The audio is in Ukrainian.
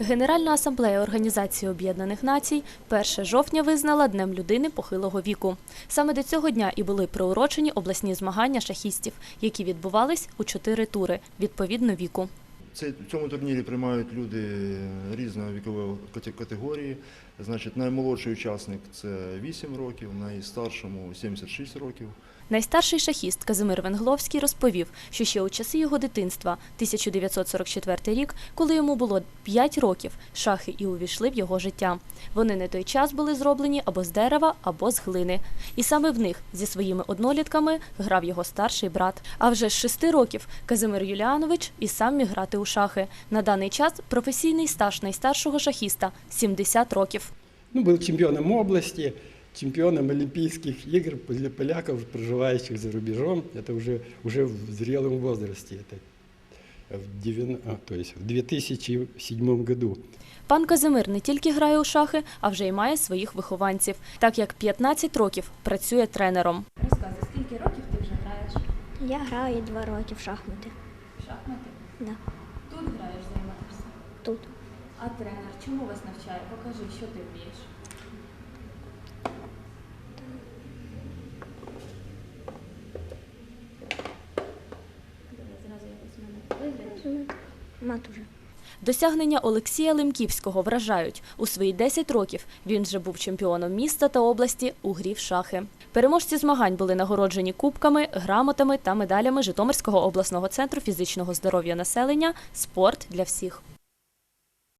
Генеральна асамблея Організації Об'єднаних Націй 1 жовтня визнала Днем людини похилого віку. Саме до цього дня і були приурочені обласні змагання шахістів, які відбувались у чотири тури відповідно віку. В цьому турнірі приймають люди різної вікової категорії. Значить, наймолодший учасник це 8 років, найстаршому 76 років. Найстарший шахіст Казимир Венгловський розповів, що ще у часи його дитинства, 1944 рік, коли йому було 5 років, шахи і увійшли в його життя. Вони на той час були зроблені або з дерева, або з глини. І саме в них зі своїми однолітками грав його старший брат. А вже з 6 років Казимир Юліанович і сам міг грати у шахи. На даний час професійний стаж найстаршого шахіста 70 років. Ну, был чемпионом области, чемпионом Олимпийских игр для поляков, проживающих за рубежом. Это уже, уже в зрелом возрасте. Это в, девяно- а, то есть в 2007 году. Пан Казимир не тільки грає у шахи, а вже й має своїх вихованців, так як 15 років працює тренером. Розказуй, скільки років ти вже граєш Я граю два роки в шахмати. в шахмати? Да. Тут. А тренер чому вас навчає? Покажи, що ти вмієш. Зразу якось мене виглядаєш. Мат уже. Досягнення Олексія Лемківського вражають. У свої 10 років він вже був чемпіоном міста та області у грі в шахи. Переможці змагань були нагороджені кубками, грамотами та медалями Житомирського обласного центру фізичного здоров'я населення Спорт для всіх.